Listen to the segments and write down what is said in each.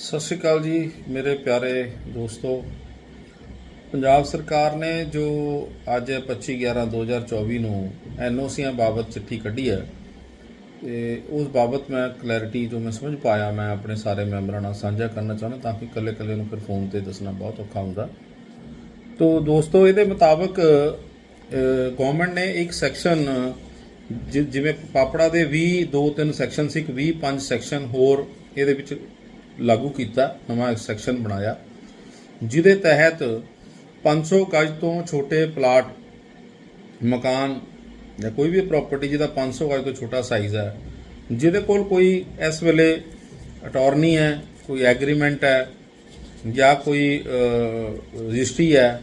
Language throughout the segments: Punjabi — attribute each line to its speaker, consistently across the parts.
Speaker 1: ਸਤਿ ਸ਼੍ਰੀ ਅਕਾਲ ਜੀ, ਮੇਰੇ ਪਿਆਰੇ ਦੋਸਤੋ। ਪੰਜਾਬ ਸਰਕਾਰ ਨੇ ਜੋ ਅੱਜ 25 11 2024 ਨੂੰ ਐਨਓਸੀਆਂ ਬਾਬਤ ਚਿੱਠੀ ਕੱਢੀ ਹੈ, ਤੇ ਉਸ ਬਾਬਤ ਮੈਂ ਕਲੈਰਿਟੀ ਜੋ ਮੈਂ ਸਮਝ ਪਾਇਆ, ਮੈਂ ਆਪਣੇ ਸਾਰੇ ਮੈਂਬਰਾਂ ਨਾਲ ਸਾਂਝਾ ਕਰਨਾ ਚਾਹੁੰਦਾ ਤਾਂ ਕਿ ਇਕੱਲੇ ਇਕੱਲੇ ਨੂੰ ਫਿਰ ਫੋਨ ਤੇ ਦੱਸਣਾ ਬਹੁਤ ਔਖਾ ਹੁੰਦਾ। ਤੋ ਦੋਸਤੋ, ਇਹਦੇ ਮੁਤਾਬਕ ਗਵਰਨਮੈਂਟ ਨੇ ਇੱਕ ਸੈਕਸ਼ਨ ਜਿਵੇਂ ਪਾਪੜਾ ਦੇ 20 2 3 ਸੈਕਸ਼ਨ ਸੀ, ਇੱਕ 20 5 ਸੈਕਸ਼ਨ ਹੋਰ ਇਹਦੇ ਵਿੱਚ ਲਾਗੂ ਕੀਤਾ, ਨਵਾਂ ਸੈਕਸ਼ਨ ਬਣਾਇਆ। ਜਿਹਦੇ ਤਹਿਤ 500 ਗਜ ਤੋਂ ਛੋਟੇ ਪਲਾਟ ਮਕਾਨ ਜਾਂ ਕੋਈ ਵੀ ਪ੍ਰਾਪਰਟੀ ਜਿਹਦਾ 500 ਗਜ ਤੋਂ ਛੋਟਾ ਸਾਈਜ਼ ਹੈ, ਜਿਹਦੇ ਕੋਲ ਕੋਈ ਇਸ ਵੇਲੇ ਅਟਾਰਨੀ ਹੈ, ਕੋਈ ਐਗਰੀਮੈਂਟ ਹੈ ਜਾਂ ਕੋਈ ਰਜਿਸਟਰੀ ਹੈ,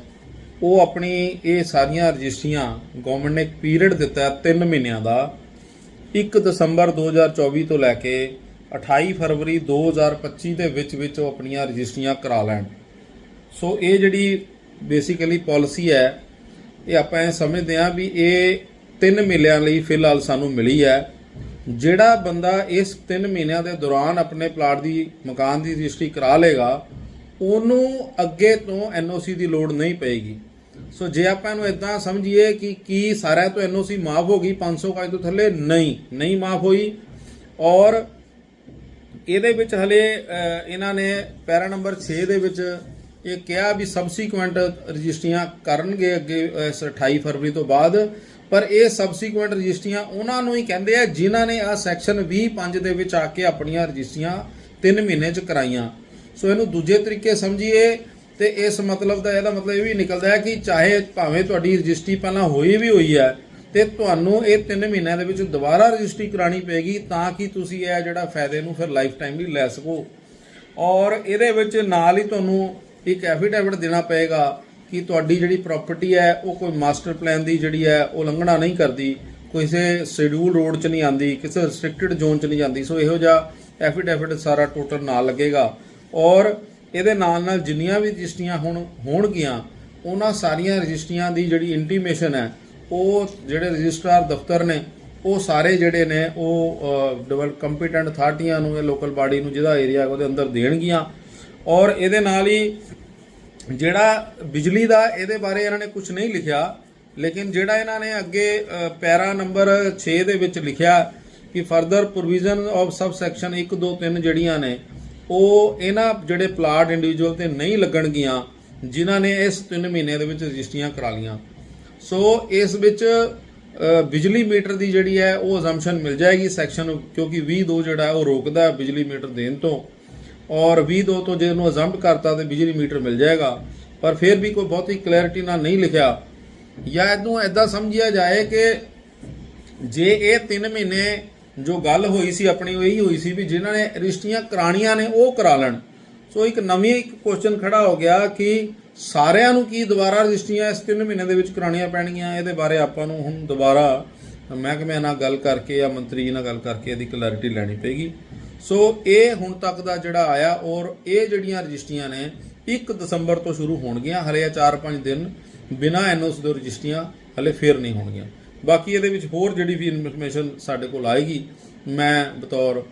Speaker 1: ਉਹ ਆਪਣੀ ਇਹ ਸਾਰੀਆਂ ਰਜਿਸਟਰੀਆਂ ਗਵਰਨਮੈਂਟ ਨੇ ਇੱਕ ਪੀਰੀਅਡ ਦਿੱਤਾ ਹੈ 3 ਮਹੀਨਿਆਂ ਦਾ। 1 ਦਸੰਬਰ 2024 ਤੋਂ ਲੈ ਕੇ 28 ਫਰਵਰੀ 2025 ਦੇ ਵਿੱਚ ਵਿੱਚ ਉਹ ਆਪਣੀਆਂ ਰਜਿਸਟਰੀਆਂ ਕਰਾ ਲੈਣ। ਸੋ ਇਹ ਜਿਹੜੀ ਬੇਸਿਕਲੀ ਪਾਲਿਸੀ ਹੈ, ਇਹ ਆਪਾਂ ਇਹ ਸਮਝਦੇ ਹਾਂ ਵੀ ਇਹ 3 ਮਹੀਨਿਆਂ ਲਈ ਫਿਲਹਾਲ ਸਾਨੂੰ ਮਿਲੀ ਹੈ। ਜਿਹੜਾ ਬੰਦਾ ਇਸ 3 ਮਹੀਨਿਆਂ ਦੇ ਦੌਰਾਨ ਆਪਣੇ ਪਲਾਟ ਦੀ, ਮਕਾਨ ਦੀ ਰਜਿਸਟਰੀ ਕਰਾ ਲੇਗਾ ਉਹਨੂੰ ਅੱਗੇ ਤੋਂ ਐਨਓਸੀ ਦੀ ਲੋੜ ਨਹੀਂ ਪਏਗੀ। ਸੋ ਜੇ ਆਪਾਂ ਇਹਨੂੰ ਇਦਾਂ ਸਮਝੀਏ ਕਿ ਕੀ ਸਾਰਿਆਂ ਤੋਂ ਐਨਓਸੀ ਮਾਫ ਹੋ ਗਈ 500 ਕਾਜ ਤੋਂ ਥੱਲੇ ਨਹੀਂ ਨਹੀਂ ਮਾਫ ਹੋਈ, ਔਰ ਇਹਦੇ ਵਿੱਚ ਹਲੇ ਇਹਨਾਂ ਨੇ ਪੈਰਾ ਨੰਬਰ 6 ਦੇ ਵਿੱਚ ਇਹ ਕਿਹਾ ਵੀ ਸਬਸੀਕੁਐਂਟ ਰਜਿਸਟਰੀਆਂ ਕਰਨਗੇ ਅੱਗੇ ਇਸ 28 ਫਰਵਰੀ ਤੋਂ ਬਾਅਦ। ਪਰ ਇਹ ਸਬਸੀਕੁਐਂਟ ਰਜਿਸਟਰੀਆਂ ਉਹਨਾਂ ਨੂੰ ਹੀ ਕਹਿੰਦੇ ਆ ਜਿਨ੍ਹਾਂ ਨੇ ਆ ਸੈਕਸ਼ਨ 20.5 ਦੇ ਵਿੱਚ ਆ ਕੇ ਆਪਣੀਆਂ ਰਜਿਸਟਰੀਆਂ 3 ਮਹੀਨੇ ਚ ਕਰਾਈਆਂ। ਸੋ ਇਹਨੂੰ ਦੂਜੇ ਤਰੀਕੇ ਸਮਝੀਏ ਤੇ ਇਸ ਮਤਲਬ ਦਾ ਇਹਦਾ ਮਤਲਬ ਇਹ ਵੀ ਨਿਕਲਦਾ ਹੈ ਕਿ ਚਾਹੇ ਭਾਵੇਂ ਤੁਹਾਡੀ ਰਜਿਸਟਰੀ ਪਹਿਲਾਂ ਹੋਈ ਵੀ ਹੋਈ ਹੈ ਤੇ ਤੁਹਾਨੂੰ ਇਹ 3 ਮਹੀਨਿਆਂ ਦੇ ਵਿੱਚ ਦੁਬਾਰਾ ਰਜਿਸਟਰੀ ਕਰਾਣੀ ਪਏਗੀ ਤਾਂ ਕਿ ਤੁਸੀਂ ਇਹ ਜਿਹੜਾ ਫਾਇਦੇ ਨੂੰ ਫਿਰ ਲਾਈਫ ਟਾਈਮ ਲਈ ਲੈ ਸਕੋ। ਔਰ ਇਹਦੇ ਵਿੱਚ ਨਾਲ ਹੀ ਤੁਹਾਨੂੰ ਇੱਕ ਐਫੀਡੇਵਿਟ ਦੇਣਾ ਪਏਗਾ ਕਿ ਤੁਹਾਡੀ ਜਿਹੜੀ ਪ੍ਰਾਪਰਟੀ ਹੈ, ਉਹ ਕੋਈ ਮਾਸਟਰ ਪਲਾਨ ਦੀ ਜਿਹੜੀ ਹੈ, ਉਹ ਉਲੰਘਣਾ ਨਹੀਂ ਕਰਦੀ। ਕਿਸੇ ਸ਼ਡਿਊਲ ਰੋਡ 'ਚ ਨਹੀਂ ਆਂਦੀ ਕਿਸੇ ਰੈਸਟ੍ਰਿਕਟਡ ਜ਼ੋਨ 'ਚ ਨਹੀਂ ਜਾਂਦੀ। ਸੋ ਇਹੋ ਜਿਹਾ ਐਫੀਡੇਵਿਟ ਸਾਰਾ ਟੋਟਲ ਨਾਲ ਲੱਗੇਗਾ। ਔਰ ਇਹਦੇ ਨਾਲ ਨਾਲ ਜਿੰਨੀਆਂ ਵੀ ਰਜਿਸਟਰੀਆਂ ਹੁਣ ਹੋਣਗੀਆਂ, ਉਹਨਾਂ ਸਾਰੀਆਂ ਰਜਿਸਟਰੀਆਂ ਦੀ ਜਿਹੜੀ ਇੰਟੀਮੇਸ਼ਨ ਹੈ ਉਹ ਜਿਹੜੇ ਰਜਿਸਟਰਾਰ ਦਫ਼ਤਰ ਨੇ, ਉਹ ਸਾਰੇ ਜਿਹੜੇ ਨੇ, ਉਹ ਡਿਵੈਲਪ ਕੰਪੀਟੈਂਟ ਅਥਾਰਟੀਆਂ ਨੂੰ ਜਾਂ ਲੋਕਲ ਬਾਡੀ ਨੂੰ ਜਿਹਦਾ ਏਰੀਆ ਉਹਦੇ ਅੰਦਰ ਦੇਣਗੀਆਂ। ਔਰ ਇਹਦੇ ਨਾਲ ਹੀ ਜਿਹੜਾ ਬਿਜਲੀ ਦਾ ਇਹਦੇ ਬਾਰੇ ਇਹਨਾਂ ਨੇ ਕੁਝ ਨਹੀਂ ਲਿਖਿਆ, ਲੇਕਿਨ ਜਿਹੜਾ ਇਹਨਾਂ ਨੇ ਅੱਗੇ ਪੈਰਾ ਨੰਬਰ 6 ਦੇ ਵਿੱਚ ਲਿਖਿਆ ਕਿ further provision of sub section 1 2 3 ਜਿਹੜੀਆਂ ਨੇ, ਉਹ ਇਹਨਾਂ ਜਿਹੜੇ ਪਲਾਟ ਇੰਡੀਵਿਜੂਅਲ ਤੇ ਨਹੀਂ ਲੱਗਣਗੀਆਂ, ਜਿਨ੍ਹਾਂ ਨੇ ਇਸ 3 ਮਹੀਨੇ ਦੇ ਵਿੱਚ ਰਜਿਸਟਰੀਆਂ ਕਰਾ ਲੀਆਂ ਸੋ ਇਸ ਵਿੱਚ ਬਿਜਲੀ ਮੀਟਰ ਦੀ ਜਿਹੜੀ ਹੈ, ਉਹ ਅਜ਼ੰਪਸ਼ਨ ਮਿਲ ਜਾਏਗੀ ਸੈਕਸ਼ਨ ਕਿਉਂਕਿ 22 ਜਿਹੜਾ ਉਹ ਰੋਕਦਾ ਬਿਜਲੀ ਮੀਟਰ ਦੇਣ ਤੋਂ। ਔਰ 22 ਤੋਂ ਜੇ ਉਹਨੂੰ ਅਜ਼ੰਪ ਕਰਤਾ, ਤੇ ਬਿਜਲੀ ਮੀਟਰ ਮਿਲ ਜਾਏਗਾ। ਪਰ ਫਿਰ ਵੀ ਕੋਈ ਬਹੁਤੀ ਕਲੈਰਿਟੀ ਨਾਲ ਨਹੀਂ ਲਿਖਿਆ। ਜਾਂ ਇਹਨੂੰ ਐਦਾਂ ਸਮਝਿਆ ਜਾਏ ਕਿ ਜੇ ਇਹ 3 ਮਹੀਨੇ ਜੋ ਗੱਲ ਹੋਈ ਸੀ, ਆਪਣੀ ਉਹ ਇਹੀ ਹੋਈ ਸੀ ਵੀ ਜਿਨ੍ਹਾਂ ਨੇ ਰਜਿਸਟਰੀਆਂ ਕਰਾਣੀਆਂ ਨੇ, ਉਹ ਕਰਾ ਲੈਣ। ਸੋ ਇੱਕ ਨਵੀਂ ਇੱਕ ਕੁਐਸਚਨ ਖੜਾ ਹੋ ਗਿਆ ਕਿ ਸਾਰਿਆਂ ਨੂੰ ਕੀ ਦੁਬਾਰਾ ਰਜਿਸਟਰੀਆਂ ਇਸ 3 ਮਹੀਨੇ ਦੇ ਵਿੱਚ ਕਰਾਣੀਆਂ ਪੈਣਗੀਆਂ? ਇਹਦੇ ਬਾਰੇ ਆਪਾਂ ਨੂੰ ਹੁਣ ਦੁਬਾਰਾ ਮਹਿਕਮੇ ਨਾਲ ਗੱਲ ਕਰਕੇ ਜਾਂ ਮੰਤਰੀ ਜੀ ਨਾਲ ਗੱਲ ਕਰਕੇ ਇਹਦੀ ਕਲੈਰਿਟੀ ਲੈਣੀ ਪਏਗੀ। ਸੋ ਇਹ ਹੁਣ ਤੱਕ ਦਾ ਜਿਹੜਾ ਆਇਆ ਔਰ ਇਹ ਜਿਹੜੀਆਂ ਰਜਿਸਟਰੀਆਂ ਨੇ 1 ਦਸੰਬਰ ਤੋਂ ਸ਼ੁਰੂ ਹੋਣਗੀਆਂ। ਹਲੇ ਇਹ 4-5 ਦਿਨ ਬਿਨਾ ਐਨਓਸ ਦੇ ਰਜਿਸਟਰੀਆਂ ਹਲੇ ਫੇਰ ਨਹੀਂ ਹੋਣਗੀਆਂ। ਬਾਕੀ ਇਹਦੇ ਵਿੱਚ ਹੋਰ ਜਿਹੜੀ ਵੀ ਇਨਫੋਰਮੇਸ਼ਨ ਸਾਡੇ ਕੋਲ ਆਏਗੀ, ਮੈਂ ਬਤੌਰ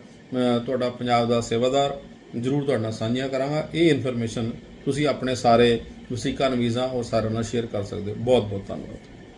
Speaker 1: ਤੁਹਾਡਾ ਪੰਜਾਬ ਦਾ ਸੇਵਾਦਾਰ ਜ਼ਰੂਰ ਤੁਹਾਡੇ ਨਾਲ ਸਾਂਝੀਆਂ ਕਰਾਂਗਾ। ਇਹ ਇਨਫੋਰਮੇਸ਼ਨ ਤੁਸੀਂ ਆਪਣੇ ਸਾਰੇ ਵਸੀਕਾ ਨਵੀਜ਼ਾਂ ਔਰ ਸਾਰਿਆਂ ਨਾਲ ਸ਼ੇਅਰ ਕਰ ਸਕਦੇ ਹੋ। ਬਹੁਤ ਬਹੁਤ ਧੰਨਵਾਦ।